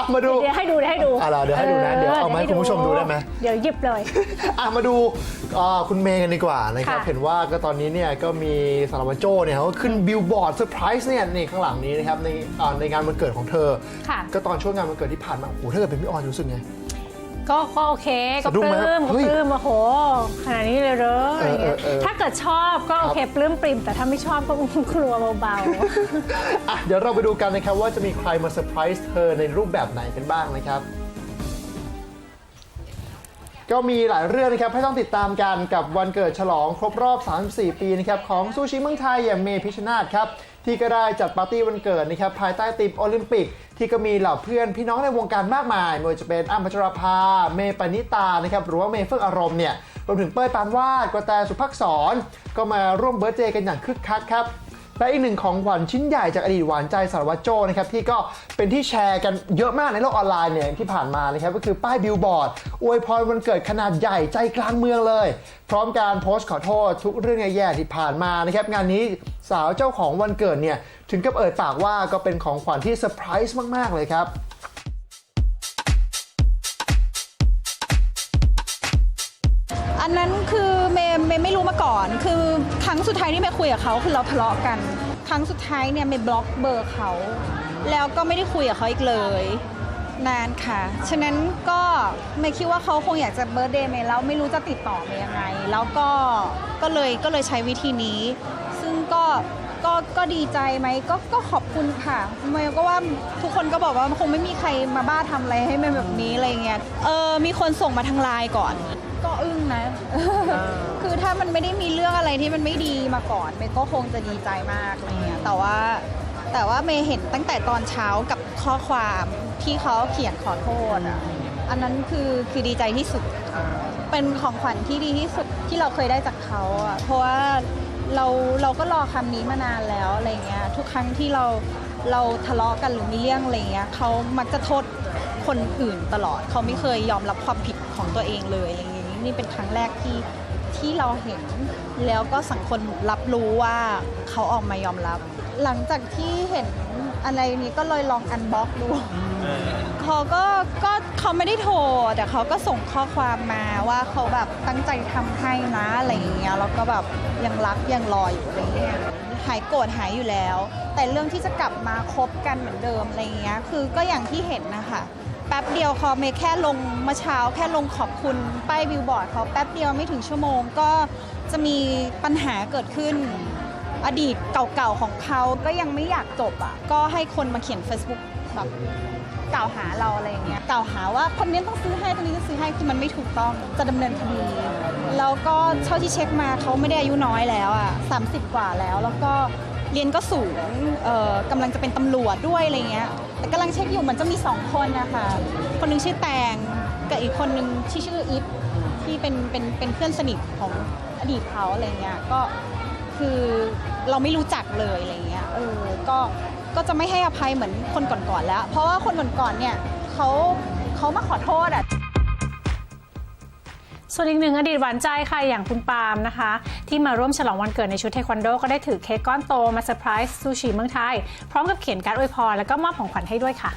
อะมาดูเดี๋ยวให้ดูเดี๋ยวให้ดูอะเดี๋ยวให้ดูนะเดี๋ยวเอามาให้คุณผู้ชมดูได้ไหม เดี๋ยวหยิบเลย อะมาดูอ่าคุณเมย์กันดีกว่านะครับ ค่ะ เห็นว่าก็ตอนนี้เนี่ยก็มีสารวัตรโจ้เนี่ยเขาก็ขึ้นบิลบอร์ดเซอร์ไพรส์เนี่ยนี่ข้างหลังนี้นะครับในอ่าในงานวันเกิดของเธอ ค่ะ ก็ตอนช่วงงานวันเกิดที่ผ่านมาโอ้โหถ้าเกิดเป็นพี่ออนรู้สึกไง ก็ก็โอเค ก็สะดุ้ปงไหมลื้มก็เฮ้ยปลื้มโอ้โหขนาดนี้เลยเหรอเออเออเออ ถ้าเกิดชอบก็โอเคปลื้มปริมแต่ถ้าไม่ชอบก็ กลัวเบาอะเดี๋ยวเราไปดูกันนะครับว่าจะมีใครมาเซอร์ไพรส์เธอในรูปแบบไหนกันบ้างนะครับ ก็มีหลายเรื่องนะครับให้ต้องติดตามกันกับวันเกิดฉลองครบรอบ 34 ปีนะครับของซูชิเมืองไทยอย่างเมพิชชนาธครับ ที่ก็ได้จัดปาร์ตี้วันเกิดนะครับภายใต้ธีมโอลิมปิก ที่ก็มีเหล่าเพื่อนพี่น้องในวงการมากมายไม่ว่าจะเป็นอ้ำพัชราภา เมย์ปณิตานะครับหรือว่าเมย์เฟื่องอารมณ์เนี่ยรวมถึงเป้ยปานวาดกระแตสุภักษรก็มาร่วมเบิร์เจกันอย่างคึกคักครับ และอีกหนึ่งของขวัญชิ้นใหญ่จากอดีตหวานใจสารวัตรโจนะครับที่ก็เป็นที่แชร์กันเยอะมากในโลกออนไลน์เนี่ยที่ผ่านมานะครับก็คือป้ายบิลบอร์ดอวยพรวันเกิดขนาดใหญ่ใจกลางเมืองเลย พร้อมการโพสต์ขอโทษทุกเรื่องแย่ๆที่ผ่านมานะครับงานนี้สาวเจ้าของวันเกิดเนี่ยถึงกับเอ่ยปากว่าก็เป็นของขวัญที่เซอร์ไพรส์มากๆเลยครับอันนั้นคือเมย์เมย์ไม่ ก่อนคือครั้งสุดท้ายที่เมย์คุยกับเขาคือเราทะเลาะกัน ครั้งสุดท้ายเนี่ยเมย์บล็อกเบอร์เขา แล้วก็ไม่ได้คุยกับเขาอีกเลย นานค่ะ ฉะนั้นก็เมย์คิดว่าเขาคงอยากจะเบอร์เดย์เมย์แล้วไม่รู้จะติดต่อเมย์ยังไง แล้วก็ก็เลยก็เลยใช้วิธีนี้ ซึ่งก็ ก็ก็ดีใจไหมก็ก็ขอบคุณค่ะเมย์ก็ว่าทุกคนก็บอกว่าคงไม่มีใครมาบ้าทำอะไรให้เมย์แบบนี้อะไรเงี้ยเออมีคนส่งมาทางไลน์ก่อน ก็อึ้งนะ คือถ้ามันไม่ได้มีเรื่องอะไรที่มันไม่ดีมาก่อนเมย์ก็คงจะดีใจมากอะไรเงี้ยแต่ว่าแต่ว่าเมย์เห็นตั้งแต่ตอนเช้ากับข้อความที่เขาเขียนขอโทษอะอันนั้นคือคือดีใจที่สุด เป็นของขวัญที่ดีที่สุดที่เราเคยได้จากเขาอะเพราะว่า เราเราก็รอคำนี้มานานแล้วอะไรเงี้ยทุกครั้งที่เราเราทะเลาะกันหรือมีเรื่องอะไรเงี้ยเขามักจะโทษคนอื่นตลอด เขาไม่เคยยอมรับความผิดของตัวเองเลยอะไรเงี้ยนี่เป็นครั้งแรกที่ที่เราเห็นแล้วก็สังคมรับรู้ว่าเขาออกมายอมรับ หลังจากที่เห็น อะไรนี้ก็เลยลองอันบล็อกดูเขาก็ก็เขาไม่ได้โทร แต่เขาก็ส่งข้อความมาว่าเขาแบบตั้งใจทำให้นะอะไรอย่างเงี้ยแล้วก็แบบยังรักยังรออยู่อะไรเงี้ยหายโกรธหายอยู่แล้ว แต่เรื่องที่จะกลับมาคบกันเหมือนเดิมอะไรเงี้ยคือก็อย่างที่เห็นนะคะแป๊บเดียวพอเมย์แค่ลงเมื่อเช้าแค่ลงขอบคุณป้ายบิลบอร์ดเขาแป๊บเดียวไม่ถึงชั่วโมงก็จะมีปัญหาเกิดขึ้น อดีตเก่าๆของเขาก็ยังไม่อยากจบอะก็ให้คนมาเขียน Facebook แบบกล่าวหาเราอะไรอย่างเงี้ยกล่าวหาว่าคนนี้ต้องซื้อให้คนนี้ต้องซื้อให้คือมันไม่ถูกต้องจะดำเนินคดีแล้วก็เท่าที่เช็คมาเขาไม่ได้อายุน้อยแล้วอะ30 กว่าแล้ว แล้วก็เรียนก็สูงเอ่อกำลังจะเป็นตำรวจด้วยอะไรเงี้ยแต่กำลังเช็คอยู่เหมือนจะมีสองคนนะคะคนหนึงชื่อแตงกับอีกคนหนึงที่ชื่ออิฟที่เป็นเป็นเป็นเพื่อนสนิทของอดีตเขาอะไรเงี้ยก็ คือเราไม่รู้จักเลยอะไรเงี้ยเออก็ก็จะไม่ให้อภัยเหมือนคนก่อนๆแล้ว เพราะว่าคนก่อนๆเนี่ยเขาเขามาขอโทษอะส่วนอีกหนึ่งอดีตหวานใจค่ะอย่างคุณปาล์มนะคะ ที่มาร่วมฉลองวันเกิดในชุดเทควันโด ก็ได้ถือเค้กก้อนโตมาเซอร์ไพรส์ซูชิเมืองไทย พร้อมกับเขียนการ์ดอวยพรแล้วก็มอบของขวัญให้ด้วยค่ะ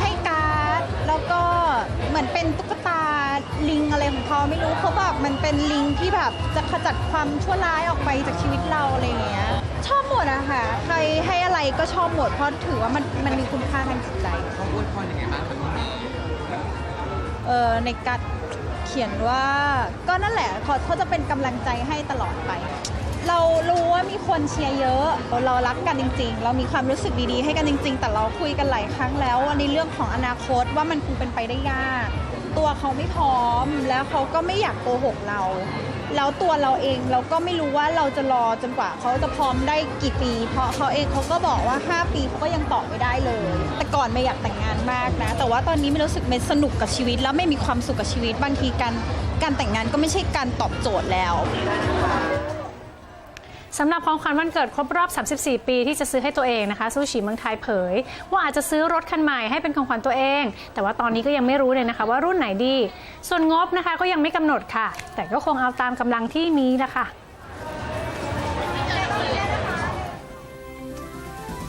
ให้การ์ดแล้วก็เหมือนเป็นตุ๊กตาลิง อะไรของเขาไม่รู้เขาแบบมันเป็นลิงที่แบบจะขจัดความชั่วร้ายออกไปจากชีวิตเราอะไรอย่างเงี้ยชอบหมดอะค่ะใครให้อะไรก็ชอบหมดเพราะถือว่ามันมันมีคุณค่าทางจิตใจเขาอวยพรยังไงบ้างครับพี่เมย์เออในการดเขียนว่าก็นั่นแหละเขาเขาจะเป็นกำลังใจให้ตลอดไป เรารู้ว่ามีคนเชียร์เยอะ เรารักกันจริง ๆ เรามีความรู้สึกดีๆ ให้กันจริง ๆ แต่เราคุยกันหลายครั้งแล้วว่าในเรื่องของอนาคตว่ามันคงเป็นไปได้ยาก ตัวเขาไม่พร้อมแล้วเขาก็ไม่อยากโกหกเรา แล้วตัวเราเองเราก็ไม่รู้ว่าเราจะรอจนกว่าเขาจะพร้อมได้กี่ปี เพราะเขาเองเขาก็บอกว่า 5 ปีเขาก็ยังตอบไม่ได้เลย แต่ก่อนไม่อยากแต่งงานมากนะ แต่ว่าตอนนี้ไม่รู้สึกไม่สนุกกับชีวิต แล้วไม่มีความสุขกับชีวิตบางทีการการแต่งงานก็ไม่ใช่การตอบโจทย์แล้ว สำหรับของขวัญวันเกิดครบรอบ 34 ปีที่จะซื้อให้ตัวเองนะคะซูชิเมืองไทยเผย ว่าอาจจะซื้อรถคันใหม่ให้เป็นของขวัญตัวเอง แต่ว่าตอนนี้ก็ยังไม่รู้เลยนะคะว่ารุ่นไหนดี ส่วนงบนะคะก็ยังไม่กำหนดค่ะ แต่ก็คงเอาตามกำลังที่มีละค่ะ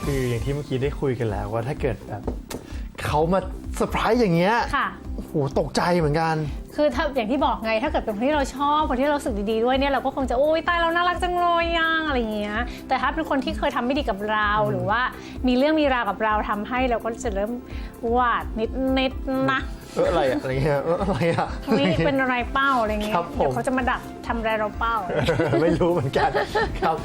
คืออย่างที่เมื่อกี้ได้คุยกันแล้วว่าถ้าเกิดแบบเขามาเซอร์ไพรส์อย่างเงี้ยค่ะโอ้โหตกใจเหมือนกัน คือถ้าอย่างที่บอกไงถ้าเกิดเป็นคนที่เราชอบคนที่เรารู้สึกดีๆด้วยเนี่ยเราก็คงจะโอ๊ยตายเราน่ารักจังเลยยังอะไรอย่างเงี้ยแต่ถ้าเป็นคนที่เคยทำไม่ดีกับเรา หรือว่ามีเรื่องมีราวกับเราทำให้เราก็จะเริ่มหวาดนิดนิดๆนะเอออะไรอะอะไรเงี้ยเอออะไรอะนี่เป็นอะไรเป้าอะไรเงี้ยครับผมเดี๋ยวเขาจะมาดักทำอะไรเราเป้า ไม่รู้เหมือนกันครับ